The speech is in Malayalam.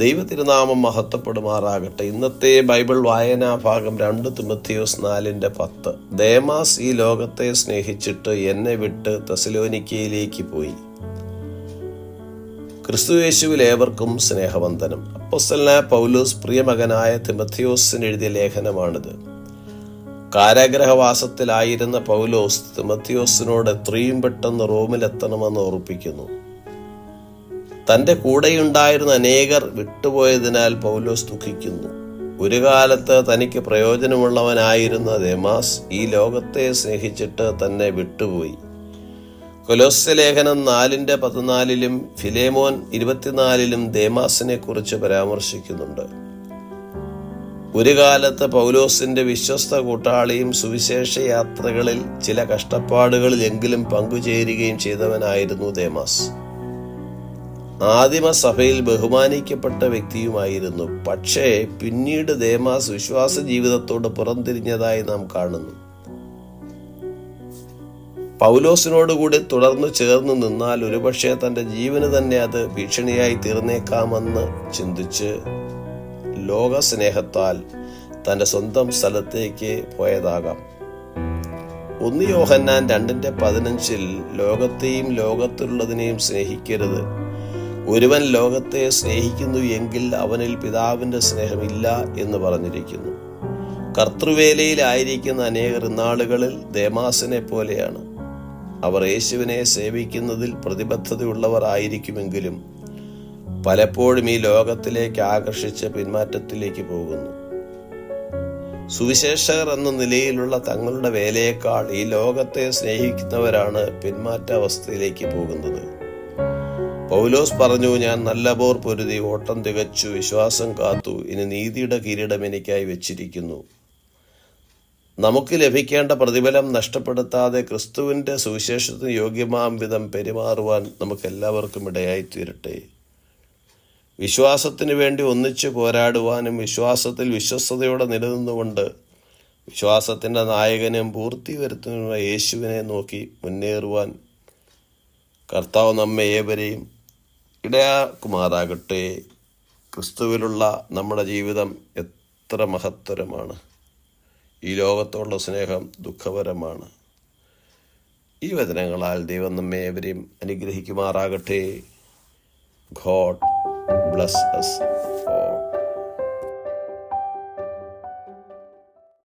ദൈവതിരുനാമം മഹത്വപ്പെടുമാറാകട്ടെ. ഇന്നത്തെ ബൈബിൾ വായനാ ഭാഗം രണ്ട് തിമത്തിയോസ് നാലിന്റെ പത്ത്. ദേമാസ് ഈ ലോകത്തെ സ്നേഹിച്ചിട്ട് എന്നെ വിട്ട് തെസലോനിക്കയിലേക്ക് പോയി. ക്രിസ്തുയേശുവിൽ ഏവർക്കും സ്നേഹവന്ദനം. അപ്പൊസ്തലനായ പൗലോസ് പ്രിയമകനായ തിമത്തിയോസിന് എഴുതിയ ലേഖനമാണിത്. കാരാഗ്രഹവാസത്തിലായിരുന്ന പൗലോസ് തിമത്തിയോസിനോട് എത്രയും പെട്ടെന്ന് റോമിലെത്തണമെന്ന് ഓർപ്പിക്കുന്നു. തന്റെ കൂടെയുണ്ടായിരുന്ന അനേകർ വിട്ടുപോയതിനാൽ പൗലോസ് ദുഃഖിക്കുന്നു. ഒരു കാലത്ത് തനിക്ക് പ്രയോജനമുള്ളവനായിരുന്ന ദേമാസ് ഈ ലോകത്തെ സ്നേഹിച്ചിട്ട് തന്നെ വിട്ടുപോയി. കൊലോസ്യ ലേഖനം നാലിന്റെ പതിനാലിലും ഫിലേമോൻ ഇരുപത്തിനാലിലും ദേമാസിനെ കുറിച്ച് പരാമർശിക്കുന്നുണ്ട്. ഒരു കാലത്ത് പൗലോസിന്റെ വിശ്വസ്ത കൂട്ടാളിയും സുവിശേഷ യാത്രകളിൽ ചില കഷ്ടപ്പാടുകളിലെങ്കിലും പങ്കുചേരുകയും ചെയ്തവനായിരുന്നു ദേമാസ്. ആദിമസഭയിൽ ബഹുമാനിക്കപ്പെട്ട വ്യക്തിയുമായിരുന്നു. പക്ഷേ പിന്നീട് ദേമാസ് വിശ്വാസ ജീവിതത്തോട് പുറംതിരിഞ്ഞതായി നാം കാണുന്നു. പൗലോസിനോടുകൂടി തുടർന്ന് ചേർന്ന് നിന്നാൽ ഒരുപക്ഷെ തന്റെ ജീവന് തന്നെ അത് ഭീഷണിയായി തീർന്നേക്കാമെന്ന് ചിന്തിച്ച് ലോകസ്നേഹത്താൽ തന്റെ സ്വന്തം സ്ഥലത്തേക്ക് പോയതാകാം. ഒന്ന് യോഹന്നാൻ രണ്ടിന്റെ പതിനഞ്ചിൽ ലോകത്തെയും ലോകത്തുള്ളതിനെയും സ്നേഹിക്കരുത്. ഒരുവൻ ലോകത്തെ സ്നേഹിക്കുന്നു എങ്കിൽ അവനിൽ പിതാവിന്റെ സ്നേഹമില്ല എന്ന് പറഞ്ഞിരിക്കുന്നു. കർത്തൃവേലയിലായിരിക്കുന്ന അനേകർ നാളുകളിൽ ദേമാസിനെ പോലെയാണ്. അവർ യേശുവിനെ സേവിക്കുന്നതിൽ പ്രതിബദ്ധതയുള്ളവർ ആയിരിക്കുമെങ്കിലും പലപ്പോഴും ഈ ലോകത്തിലേക്ക് ആകർഷിച്ച് പിന്മാറ്റത്തിലേക്ക് പോകുന്നു. സുവിശേഷകർ എന്ന നിലയിലുള്ള തങ്ങളുടെ വേലയേക്കാൾ ഈ ലോകത്തെ സ്നേഹിക്കുന്നവരാണ് പിന്മാറ്റ അവസ്ഥയിലേക്ക് പോകുന്നത്. പൗലോസ് പറഞ്ഞു ഞാൻ നല്ല പോർ പൊരുതി ഓട്ടം തികച്ചു വിശ്വാസം കാത്തു ഇനി നീതിയുടെ കിരീടം എനിക്കായി വെച്ചിരിക്കുന്നു. നമുക്ക് ലഭിക്കേണ്ട പ്രതിഫലം നഷ്ടപ്പെടുത്താതെ ക്രിസ്തുവിന്റെ സുവിശേഷത്തിന് യോഗ്യമാം വിധം പെരുമാറുവാൻ നമുക്ക് എല്ലാവർക്കും ഇടയായി തീരട്ടെ വിശ്വാസത്തിന് വേണ്ടി ഒന്നിച്ചു പോരാടുവാനും വിശ്വാസത്തിൽ വിശ്വസ്തയോടെ നിലനിന്നുകൊണ്ട് വിശ്വാസത്തിന്റെ നായകനും പൂർത്തി വരുത്തുന്ന യേശുവിനെ നോക്കി മുന്നേറുവാൻ കർത്താവ് നമ്മെ ഏവരെയും ഇടയാക്കുമാറാകട്ടെ. ക്രിസ്തുവിലുള്ള നമ്മുടെ ജീവിതം എത്ര മഹത്തരമാണ്. ഈ ലോകത്തോടുള്ള സ്നേഹം ദുഃഖപരമാണ്. ഈ വചനങ്ങളാൽ ദൈവം നമ്മെ ഏവരെയും അനുഗ്രഹിക്കുമാറാകട്ടെ. God bless us all.